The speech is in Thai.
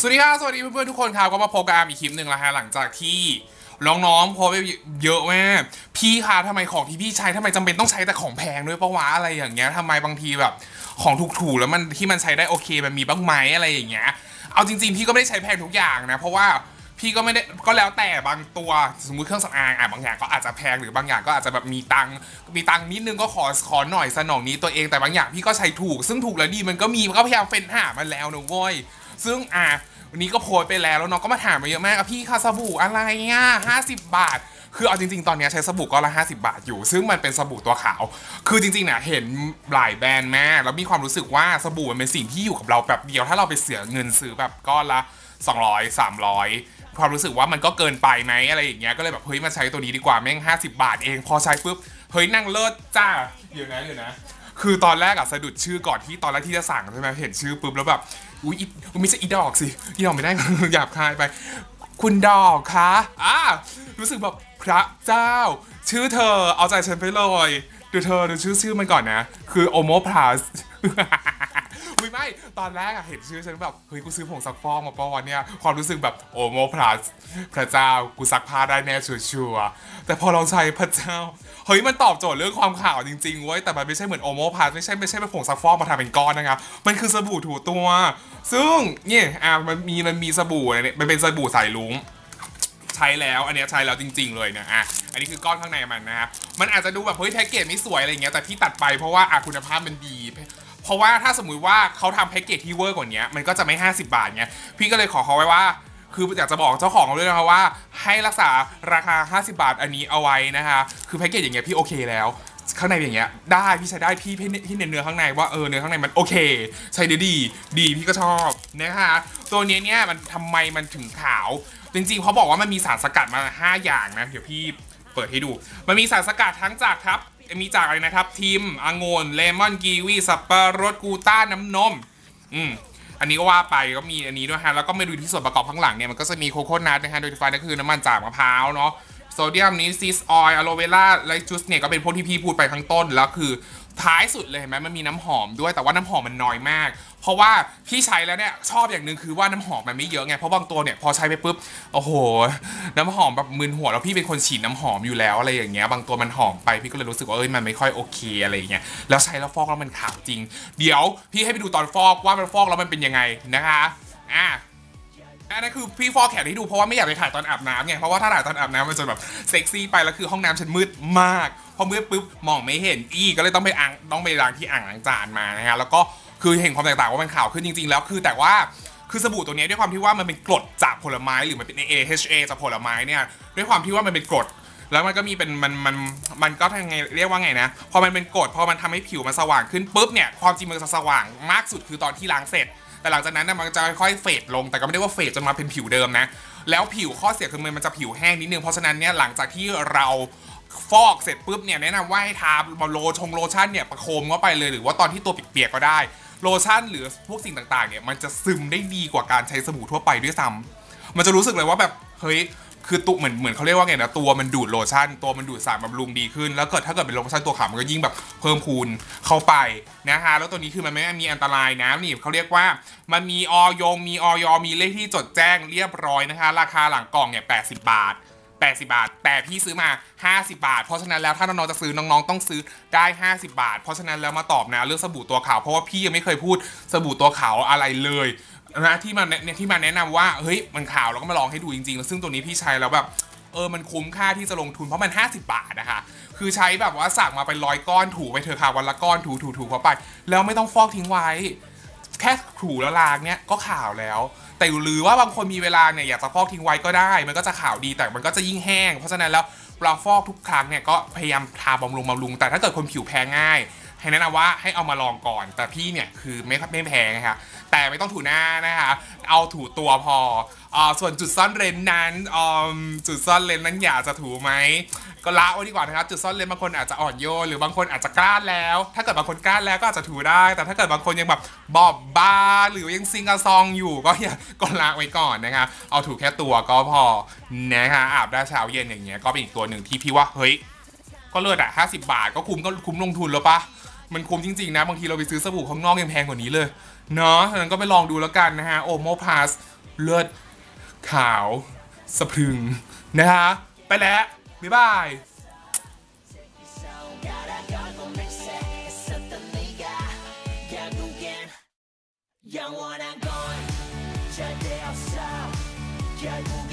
สวัสดีครับสวัสดีเพื่อนๆทุกคนครับก็มาพบกับอาร์มอีกคลิปหนึ่งแล้วฮะหลังจากที่น้องๆโพสต์ไปเยอะแม่พี่คะทำไมของที่พี่ใช้ทำไมจำเป็นต้องใช้แต่ของแพงด้วยปะวะอะไรอย่างเงี้ยทำไมบางทีแบบ ของถูกๆแล้วมันที่มันใช้ได้โอเคมันมีบ้างไหมอะไรอย่างเงี้ยเอาจริงๆพี่ก็ไม่ได้ใช้แพงทุกอย่างนะเพราะว่าพี่ก็ไม่ได้ก็แล้วแต่บางตัวสมมุติเครื่องสำอางอะบางอย่างก็อาจจะแพงหรือบางอย่างก็อาจจะแบบมีตังมีตังนิดนึงก็ขอขอหน่อยสนองนี้ตัวเองแต่บางอย่างพี่ก็ใช้ถูก ซึ่งถูกแล้วดีมันก็มีมันก็พยายามเฟ้นหามันแล้วนะเว้ย ซึ่งอะวันนี้ก็โพสไปแล้วแล้วน้องก็มาถามมาเยอะมากอะพี่คะสบู่อะไรอะห้าสิบบาท คือเอาจริง ๆ ตอนนี้ใช้สบู่ก็ละห้าสิบาทอยู่ ซึ่งมันเป็นสบู่ตัวขาว คือจริงๆเนี่ยเห็นหลายแบรนด์มากแล้วมีความรู้สึกว่าสบู่มันเป็นสิ่งที่อยู่กับเราแบบเดียว ถ้าเราไปเสียเงินซื้อแบบก้อนละ 200 300ความรู้สึกว่ามันก็เกินไปไหมอะไรอย่างเงี้ยก็เลยแบบเฮ้ยมาใช้ตัวนี้ดีกว่าแม่ง 50 บาทเอง พอใช้ปุ๊บเฮ้ยนั่งเลิศจ้าเดี๋ยวนะเดี๋ยวนะ คือตอนแรกอะสะดุดชื่อก่อนที่ตอนแรกที่จะสั่งใช่ไหมเห็นชื่อปุ๊บแล้วแบบ อุ้ยอีไม่ใช่อีดอกสิ อีดอกไม่ได้หยาบคายไป คุณดอกคะอ่ารู้สึกแบบพระเจ้า ชื่อเธอเอาใจฉันไปเลย ดูเธอดูชื่อชื่อมันก่อนนะ คือโอโมพลัส อุ้ยไม่ ตอนแรกอะเห็นชื่อฉันแบบเฮ้ยกูซื้อผงซักฟอกมาปะวันเนี่ยความรู้สึกแบบโอโมพลัสพระเจ้ากูซักผ้าได้แน่ชัวร์แต่พอเราใช้พระเจ้าเฮ้ยมันตอบโจทย์เรื่องความขาวจริงๆเว้ยแต่มันไม่ใช่เหมือนโอโมพลัสไม่ใช่ไม่ใช่เป็นผงซักฟอกมาทำเป็นก้อนนะครับมันคือสบู่ถูตัว ซึ่งเนี่ยอะมันมีมันมีสบู่เนี่ยมันเป็นสบู่สายลุ้งใช้แล้วอันนี้ใช้แล้วจริง ๆ เลยนะอะอันนี้คือก้อนข้างในมันนะครับมันอาจจะดูแบบเฮ้ยแพ็กเกจไม่สวยอะไรเงี้ยแต่พี่ตัดไปเพราะว่าอะคุณภาพมันดี เพราะว่าถ้าสมมุติว่าเขาทำแพ็กเกจที่เวอร์กว่านี้มันก็จะไม่ 50 บาทเงี้ยพี่ก็เลยขอเขาไว้ว่าคืออยากจะบอกเจ้าของเขาด้วยนะคะว่า ให้รักษาราคา 50 บาทอันนี้เอาไว้นะคะคือแพ็กเกจอย่างเงี้ยพี่โอเคแล้วข้างในอย่างเงี้ยได้พี่ใช้ได้พี่พี่ที่เนื้อข้างในว่าเออเนื้อข้างในมันโอเค ใช้ได้ดีดีพี่ก็ชอบนะคะตัวเนี้ยเนี่ยมันทำไมมันถึงขาว จริงๆเขาบอกว่ามันมีสารสกัดมา 5 อย่างนะ เดี๋ยวพี่เปิดให้ดู มันมีสารสกัดทั้งจากครับ มีจากอะไรนะครับทิมองุ่นเลมอนกีวีสับปะรดกูต้าน้ำนม อืมอันนี้ก็ว่าไปก็มีอันนี้ด้วยฮะ แล้วก็มาดูที่ส่วนประกอบข้างหลังเนี่ยมันก็จะมีโคโค่นัทนะฮะ โดยที่ฟนั่นคือน้ำมันจากมะพร้าวเนาะโซเดียมนี้ซีสออยล์อะโลเวล่าไลจูสเนี่ยก็เป็นพวกที่พี่พูดไปข้างต้น แล้วคือ ท้ายสุดเลยเห็นไหมมันมีน้ำหอมด้วยแต่ว่าน้ำหอมมันน้อยมาก เพราะว่าพี่ใช้แล้วเนี่ยชอบอย่างหนึ่งคือว่าน้ำหอมมันไม่เยอะไงเพราะบางตัวเนี่ยพอใช้ไปปุ๊บโอ้โห น้ำหอมแบบมึนหัวแล้วพี่เป็นคนฉีดน้ำหอมอยู่แล้วอะไรอย่างเงี้ยบางตัวมันหอมไปพี่ก็เลยรู้สึกว่าเอ้ยมันไม่ค่อยโอเคอะไรอย่างเงี้ยแล้วใช้แล้วฟอกแล้วมันขาวจริง เดี๋ยวพี่ให้ไปดูตอนฟอกว่ามันฟอกแล้วมันเป็นยังไงนะคะอะอันนั้นคือพี่ฟอกแขนให้ดูเพราะว่าไม่อยากไปถ่ายตอนอาบน้ำไงเพราะว่าถ้าถ่ายตอนอาบน้ำมันจะแบบเซ็กซี่ไปแล้วคือห้องน้ำฉันมืดมาก พอมืดปุ๊บมองไม่เห็นอีก็เลยต้องไปอ่างต้องไปล้างที่อ่างล้างจานมานะฮะแล้วก็คือเห็นความแตกต่างว่ามันขาวขึ้นจริงๆ แล้วคือแต่ว่าคือสบู่ตัวนี้ด้วยความที่ว่ามันเป็นกรดจากผลไม้หรือมันเป็น AHA จากผลไม้เนี่ยด้วยความที่ว่ามันเป็นกรดแล้วมันก็มีเป็นมันมันมันก็ทางไงเรียกว่าไงนะพอมันเป็นกรดพอมันทำให้ผิวมันสว่างขึ้นปุ๊บเนี่ยความจริงมันจะสว่างมากสุดคือตอนที่ล้างเสร็จ แต่หลังจากนั้นนะมันจะค่อยๆเฟดลงแต่ก็ไม่ได้ว่าเฟดจนมาเป็นผิวเดิมนะแล้วผิวข้อเสียคือมันจะผิวแห้งนิดนึงเพราะฉะนั้นเนี่ยหลังจากที่เรา ฟอกเสร็จปุ๊บเนี่ยแนะนำว่าให้ทาโลชงโลชั่นเนี่ยประโคมเข้าไปเลยหรือว่าตอนที่ตัวเปียกๆก็ได้โลชั่นหรือพวกสิ่งต่างๆเนี่ยมันจะซึมได้ดีกว่าการใช้สบู่ทั่วไปด้วยซ้ำมันจะรู้สึกเลยว่าแบบเฮ้ยคือตุเหมือนเหมือนเขาเรียกว่าไงนะตัวมันดูดโลชั่น ตัวมันดูดสารบำรุงดีขึ้น แล้วเกิดถ้าเกิดเป็นโลชั่นตัวขาวมันก็ยิ่งแบบเพิ่มพูนเข้าไปนะฮะแล้วตัวนี้คือมันไม่มีอันตรายนะนี่เขาเรียกว่ามันมีออยงมีออยมีเลขที่จดแจ้งเรียบร้อยนะคะราคาหลังกล่องเนี่ย80บาท 80 บาท แต่พี่ซื้อมา 50 บาท เพราะฉะนั้นแล้วถ้าน้องๆจะซื้อน้องๆต้องซื้อได้ 50 บาท เพราะฉะนั้นแล้วมาตอบนะเรื่องสบู่ตัวขาวเพราะว่าพี่ยังไม่เคยพูดสบู่ตัวขาวอะไรเลยนะที่มาเนี่ยที่มาแนะนำว่าเฮ้ยมันขาวแล้วก็มาลองให้ดูจริงๆซึ่งตัวนี้พี่ใช้แล้วแบบเออมันคุ้มค่าที่จะลงทุนเพราะมัน 50 บาทนะคะคือใช้แบบว่าสั่งมาเป็นร้อยก้อนถูไปเถอค่ะวันละก้อนถูถูถูเข้าไป แล้วไม่ต้องฟอกทิ้งไว้ แค่ถูแล้วล้างเนี่ยก็ขาวแล้ว แต่หรือว่าบางคนมีเวลาเนี่ยอยากจะฟอกทิ้งไว้ก็ได้ มันก็จะขาวดีแต่มันก็จะยิ่งแห้ง เพราะฉะนั้นแล้วเราฟอกทุกครั้งเนี่ยก็พยายามทาบำรุงบำรุงแต่ถ้าเกิดคนผิวแพ้ง่าย ให้แนะนำว่าให้เอามาลองก่อน แต่พี่เนี่ยคือไม่ไม่แพ้ไงคะแต่ไม่ต้องถูหน้านะคะ เอาถูตัวพออ่ส่วนจุดซ่อนเร้นนั้นอ่าจุดซ่อนเร้นนั้นอยากจะถูไหมก็ละไว้ดีกว่านะครับ จุดซ่อนเร้นบางคนอาจจะอ่อนโยนหรือบางคนอาจจะกล้าแล้ว ถ้าเกิดบางคนกล้าแล้วก็อาจจะถูได้ แต่ถ้าเกิดบางคนยังแบบบอบบ้าหรือยังซิงกะซองอยู่ก็อย่าก็ละไว้ก่อนนะคะเอาถูแค่ตัวก็พอนะคะอาบได้เช้าเย็นอย่างเงี้ยก็เป็นอีกตัวหนึ่งที่พี่ว่าเฮ้ยก็เลิศอะห้าสิบาทก็คุ้มก็คุ้มลงทุนแล้วปะ มันคุ้มจริงๆนะ บางทีเราไปซื้อสบู่ข้างนอกยังแพงกว่านี้เลย เนาะฉะนั้นก็ไปลองดูแล้วกันนะฮะ โอโมพาสเลือดขาวสะพึงนะฮะ ไปแล้ว บ๊ายบาย영원한 건 제대 없어 결국